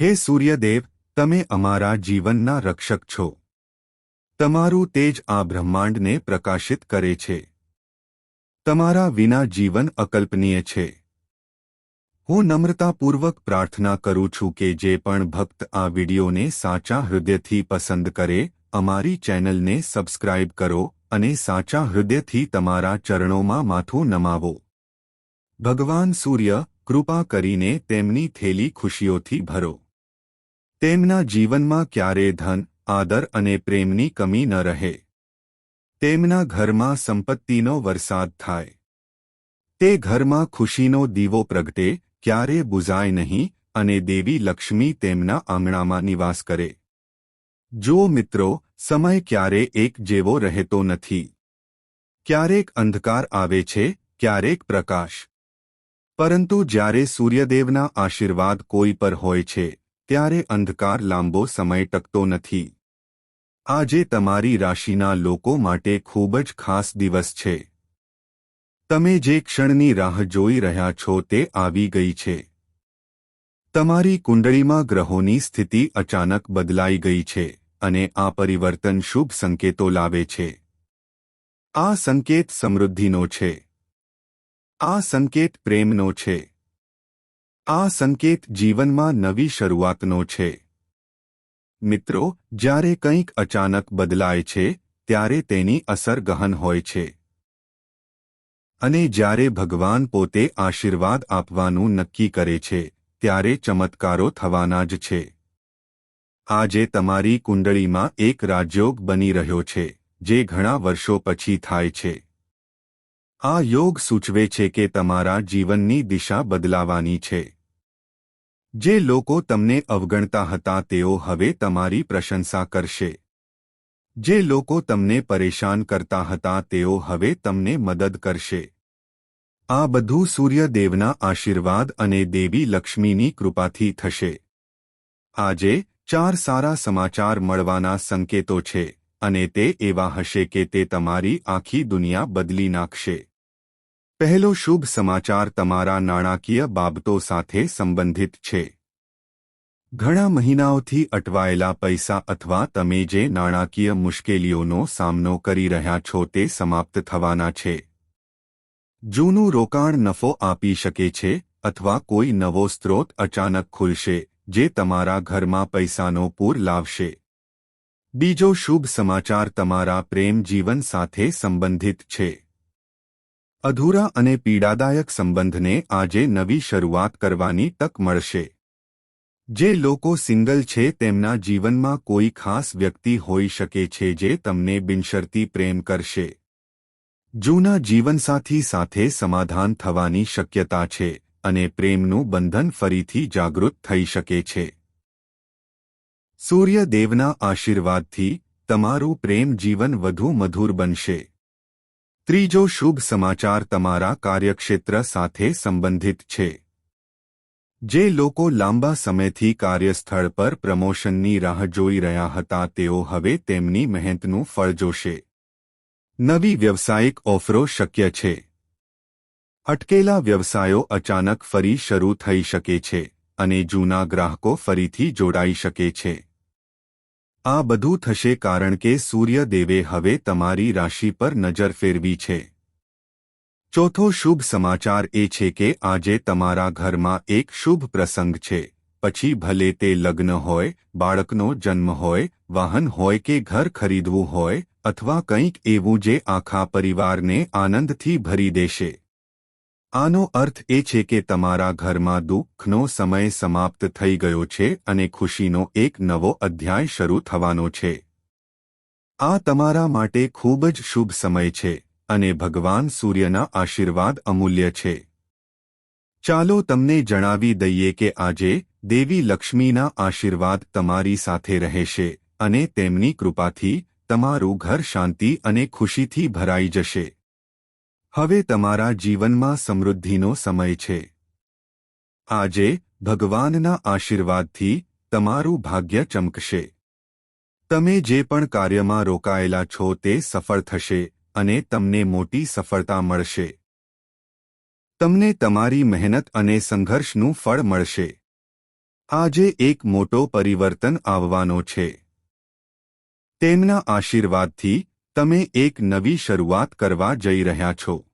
હે સૂર્યદેવ, તમે અમારા જીવનના રક્ષક છો. તમારું તેજ આ બ્રહ્માંડને પ્રકાશિત કરે છે. તમારા વિના જીવન અકલ્પનીય છે. હું નમ્રતાપૂર્વક પ્રાર્થના કરું છું કે જે પણ ભક્ત આ વિડીયોને સાચા હૃદયથી પસંદ કરે, અમારી ચેનલને સબસ્ક્રાઇબ કરો અને સાચા હૃદયથી તમારા ચરણોમાં માથું નમાવો. ભગવાન સૂર્ય, કૃપા કરીને તેમની થેલી ખુશીઓથી ભરો. તેમના જીવનમાં ક્યારે ધન, આદર અને પ્રેમની કમી ન રહે. તેમના ઘરમાં સંપત્તિનો વરસાદ થાય. તે ઘરમાં ખુશીનો દીવો પ્રગટે, ક્યારે બુઝાય નહીં અને દેવી લક્ષ્મી તેમના આંગણામાં નિવાસ કરે. જો મિત્રો, સમય ક્યારે એક જેવો રહેતો નથી. ક્યારેક અંધકાર આવે છે, ક્યારેક પ્રકાશ. પરંતુ જ્યારે સૂર્યદેવના આશીર્વાદ કોઈ પર હોય છે ત્યારે અંધકાર લાંબો સમય ટકતો નથી. આજે તમારી રાશિના લોકો માટે ખૂબ જ ખાસ દિવસ છે. તમે જે ક્ષણની રાહ જોઈ રહ્યા છો તે આવી ગઈ છે. તમારી કુંડળીમાં ગ્રહોની સ્થિતિ અચાનક બદલાઈ ગઈ છે અને આ પરિવર્તન શુભ સંકેતો લાવે છે. આ સંકેત સમૃદ્ધિનો છે. આ સંકેત પ્રેમનો છે. આ સંકેત જીવનમાં નવી શરૂઆતનો છે. મિત્રો, જ્યારે કંઈક અચાનક બદલાય છે, ત્યારે તેની અસર ગહન હોય છે. અને જ્યારે ભગવાન પોતે આશીર્વાદ આપવાનું નક્કી કરે છે, ત્યારે ચમત્કારો થવાના જ છે. આજે તમારી કુંડળીમાં એક રાજયોગ બની રહ્યો છે, જે ઘણા વર્ષો પછી થાય છે. આ યોગ સૂચવે છે કે તમારા જીવનની દિશા બદલાવાની છે. જે લોકો તમને અવગણતા હતા તેઓ હવે તમારી પ્રશંસા કરશે. જે લોકો તમને પરેશાન કરતા હતા તેઓ હવે તમને મદદ કરશે. આ બધું સૂર્યદેવના આશીર્વાદ અને દેવી લક્ષ્મીની કૃપાથી થશે. આજે ચાર સારા સમાચાર મળવાના સંકેતો છે, અને તે એવા હશે કે તે તમારી આખી દુનિયા બદલી નાખશે. પહેલો શુભ સમાચાર તમારા નાણાકીય બાબતો સાથે સંબંધિત છે. ઘણા મહિનાઓથી અટવાયેલા પૈસા અથવા તમે જે નાણાકીય મુશ્કેલીઓનો સામનો કરી રહ્યા છો તે સમાપ્ત થવાના છે. જૂનું રોકાણ નફો આપી શકે છે અથવા કોઈ નવો સ્ત્રોત અચાનક ખુલશે જે તમારા ઘરમાં પૈસાનો પૂર લાવશે. બીજો શુભ સમાચાર તમારા પ્રેમ જીવન સાથે સંબંધિત છે. અધૂરા અને પીડાદાયક સંબંધને આજે નવી શરૂઆત કરવાની તક મળશે. જે લોકો સિંગલ છે તેમના જીવનમાં કોઈ ખાસ વ્યક્તિ હોઈ શકે છે જે તમને બિનશરતી પ્રેમ કરશે. જૂના જીવનસાથી સાથે સમાધાન થવાની શક્યતા છે અને પ્રેમનું બંધન ફરીથી જાગૃત થઈ શકે છે. સૂર્યદેવના આશીર્વાદથી તમારું પ્રેમ જીવન વધુ મધુર બનશે. ત્રીજો શુભ સમાચાર તમારા કાર્યક્ષેત્ર સાથે સંબંધિત છે. જે લોકો લાંબા સમયથી કાર્યસ્થળ પર પ્રમોશનની રાહ જોઈ રહ્યા હતા, તેઓ હવે તેમની મહેનતનું ફળ જોશે. નવી વ્યવસાયિક ઓફરો શક્ય છે. અટકેલા વ્યવસાયો અચાનક ફરી શરૂ થઈ શકે છે અને જૂના ગ્રાહકો ફરીથી જોડાઈ શકે છે. આ બધું થશે કારણ કે સૂર્યદેવે હવે તમારી રાશિ પર નજર ફેરવી છે. ચોથો શુભ સમાચાર એ છે કે આજે તમારા ઘરમાં એક શુભ પ્રસંગ છે. પછી ભલે તે લગ્ન હોય, બાળકનો જન્મ હોય, વાહન હોય કે ઘર ખરીદવું હોય, અથવા કંઈક એવું જે આખા પરિવારને આનંદથી ભરી દેશે. આનો અર્થ એ છે કે તમારા ઘરમાં દુઃખનો સમય સમાપ્ત થઈ ગયો છે અને ખુશીનો એક નવો અધ્યાય શરૂ થવાનો છે. આ તમારા માટે ખૂબ જ શુભ સમય છે અને ભગવાન સૂર્યના આશીર્વાદ અમૂલ્ય છે. ચાલો તમને જણાવી દઈએ કે આજે દેવી લક્ષ્મીના આશીર્વાદ તમારી સાથે રહેશે અને તેમની કૃપાથી તમારું ઘર શાંતિ અને ખુશીથી ભરાઈ જશે. હવે તમારા જીવનમાં સમૃદ્ધિનો સમય છે. આજે ભગવાનના આશીર્વાદથી તમારું ભાગ્ય ચમકશે. તમે જે પણ કાર્યમાં રોકાયેલા છો તે સફળ થશે અને તમને મોટી સફળતા મળશે. તમને તમારી મહેનત અને સંઘર્ષનું ફળ મળશે. આજે એક મોટો પરિવર્તન આવવાનો છે. તેમના આશીર્વાદથી તમે એક નવી શરૂઆત કરવા જઈ રહ્યા છો.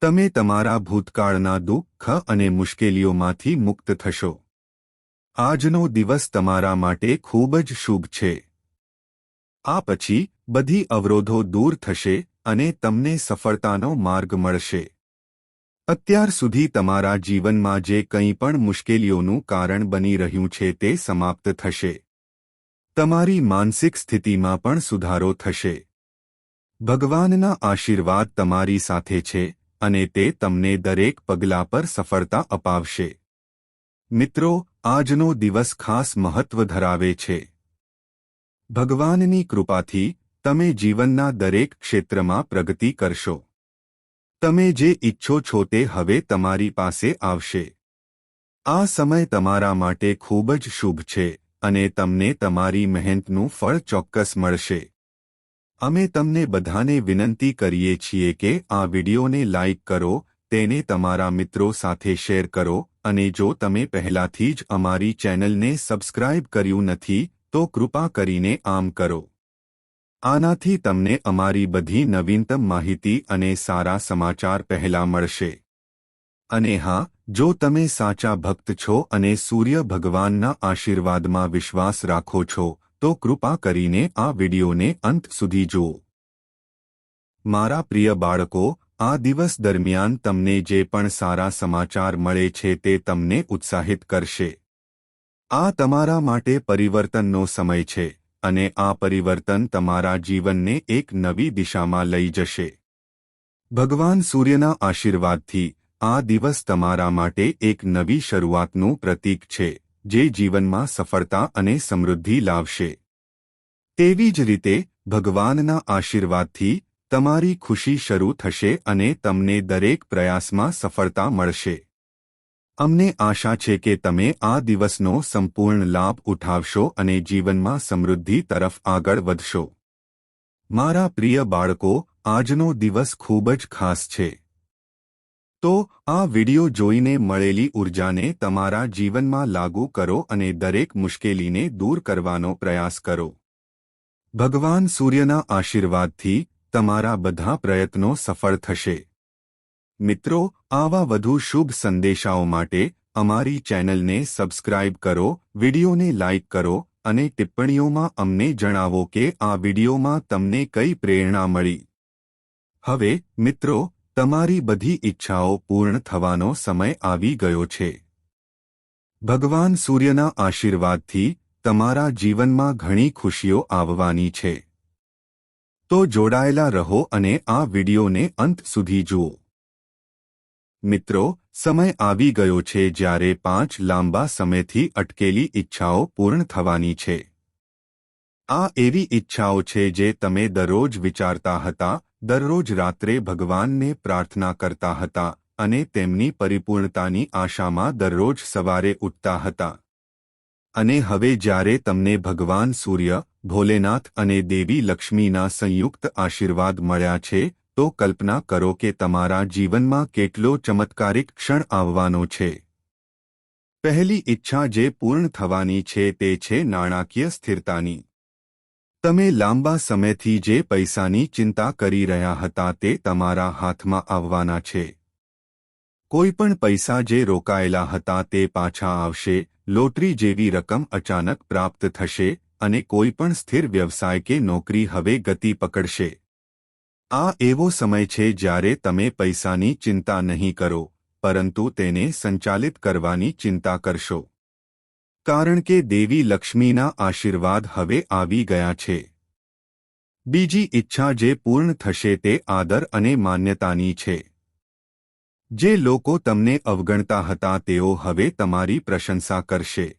તમે તમારા ભૂતકાળના દુઃખ અને મુશ્કેલીઓમાંથી મુક્ત થશો. આજનો દિવસ તમારા માટે ખૂબ જ શુભ છે. આ પછી બધી અવરોધો દૂર થશે અને તમને સફળતાનો માર્ગ મળશે. અત્યાર સુધી તમારા જીવનમાં જે કંઈ પણ મુશ્કેલીઓનું કારણ બની રહ્યું છે તે સમાપ્ત થશે. તમારી માનસિક સ્થિતિમાં પણ સુધારો થશે. ભગવાનના આશીર્વાદ તમારી સાથે છે. અને તે તમને દરેક પગલા પર સફળતા અપાવશે. મિત્રો, આજનો દિવસ ખાસ મહત્વ ધરાવે છે. ભગવાનની કૃપાથી તમે જીવનના દરેક ક્ષેત્રમાં પ્રગતિ કરશો. તમે જે ઈચ્છો છો તે હવે તમારી પાસે આવશે. આ સમય તમારા માટે ખૂબ જ શુભ છે અને તમને તમારી મહેનતનું ફળ ચોક્કસ મળશે. અમે તમને બધાને વિનંતી કરીએ છીએ કે આ વિડિયોને લાઇક કરો, તેને તમારા મિત્રો સાથે શેર કરો, અને જો તમે પહેલાથી જ અમારી ચેનલને સબસ્ક્રાઇબ કર્યું નથી, તો કૃપા કરીને આમ કરો. આનાથી તમને અમારી બધી નવીનતમ માહિતી અને સારા સમાચાર પહેલા મળશે. અને હા, જો તમે સાચા ભક્ત છો અને સૂર્ય ભગવાનના આશીર્વાદમાં વિશ્વાસ રાખો છો તો કૃપા કરીને આ વિડીયોને અંત સુધી જુઓ. મારા પ્રિય બાળકો, આ દિવસ દરમિયાન તમને જે પણ સારા સમાચાર મળે છે તે તમને ઉત્સાહિત કરશે. આ તમારા માટે પરિવર્તનનો સમય છે અને આ પરિવર્તન તમારા જીવનને એક નવી દિશામાં લઈ જશે. ભગવાન સૂર્યના આશીર્વાદથી આ દિવસ તમારા માટે એક નવી શરૂઆતનું પ્રતીક છે. જે જીવનમાં સફળતા અને સમૃદ્ધિ લાવશે. તેવી જ રીતે, ભગવાનના આશીર્વાદથી તમારી ખુશી શરૂ થશે અને તમને દરેક પ્રયાસમાં સફળતા મળશે. અમને આશા છે કે તમે આ દિવસનો સંપૂર્ણ લાભ ઉઠાવશો અને જીવનમાં સમૃદ્ધિ તરફ આગળ વધશો. મારા પ્રિય બાળકો, આજનો દિવસ ખૂબ જ ખાસ છે. તો આ વિડિયો જોઈને મળેલી ઉર્જાને તમારા જીવનમાં લાગુ કરો અને દરેક મુશ્કેલીને દૂર કરવાનો પ્રયાસ કરો. ભગવાન સૂર્યના આશીર્વાદથી તમારા બધા પ્રયત્નો સફળ થશે. મિત્રો, આવા વધુ શુભ સંદેશાઓ માટે અમારી ચેનલને સબસ્ક્રાઇબ કરો, વિડિયોને લાઇક કરો અને ટિપ્પણીઓમાં અમને જણાવો કે આ વિડિયોમાં તમને કઈ પ્રેરણા મળી. હવે, મિત્રો તમારી બધી ઈચ્છાઓ પૂર્ણ થવાનો સમય આવી ગયો છે. ભગવાન સૂર્યના આશીર્વાદથી તમારા જીવનમાં ઘણી ખુશીઓ આવવાની છે. તો જોડાયેલા રહો અને આ વિડિયોને અંત સુધી જુઓ. મિત્રો, સમય આવી ગયો છે જ્યારે પાંચ લાંબા સમયથી અટકેલી ઈચ્છાઓ પૂર્ણ થવાની છે. આ એવી ઈચ્છાઓ છે જે તમે દરરોજ વિચારતા હતા દરરોજ રાત્રે ભગવાનને પ્રાર્થના કરતા હતા અને તેમની પરિપૂર્ણતાની આશામાં દરરોજ સવારે ઉઠતા હતા. અને હવે જ્યારે તમને ભગવાન સૂર્ય, ભોલેનાથ અને દેવી લક્ષ્મીના સંયુક્ત આશીર્વાદ મળ્યા છે, તો કલ્પના કરો કે તમારા જીવનમાં કેટલો ચમત્કારિક ક્ષણ આવવાનો છે. પહેલી ઈચ્છા જે પૂર્ણ થવાની છે તે છે નાણાકીય સ્થિરતાની. તમે લાંબા સમયથી જે પૈસાની ચિંતા કરી રહ્યા હતા તે તમારા હાથમાં આવવાના છે. કોઈપણ પૈસા જે રોકાયેલા હતા તે પાછા આવશે, લોટરી જેવી રકમ અચાનક પ્રાપ્ત થશે અને કોઈપણ સ્થિર વ્યવસાય કે નોકરી હવે ગતિ પકડશે. આ એવો સમય છે જ્યારે તમે પૈસાની ચિંતા નહીં કરો, પરંતુ તેને સંચાલિત કરવાની ચિંતા કરશો. કારણ કે દેવી લક્ષ્મીના આશીર્વાદ હવે આવી ગયા છે. બીજી ઈચ્છા જે પૂર્ણ થશે તે આદર અને માન્યતાની છે. જે લોકો તમને અવગણતા હતા તેઓ હવે તમારી પ્રશંસા કરશે.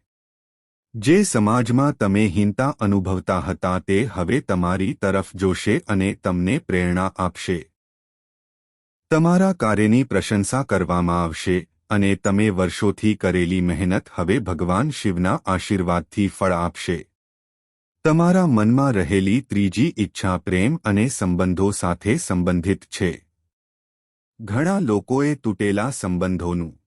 જે સમાજમાં તમે હીનતા અનુભવતા હતા તે હવે તમારી તરફ જોશે અને તમને પ્રેરણા આપશે. તમારા કાર્યની પ્રશંસા કરવામાં આવશે. અને તમે વર્ષોથી કરેલી મહેનત હવે ભગવાન શિવના આશીર્વાદથી ફળ આપશે. તમારા મનમાં રહેલી ત્રીજી ઈચ્છા પ્રેમ અને સંબંધો સાથે સંબંધિત છે. ઘણા લોકોએ તૂટેલા સંબંધોનું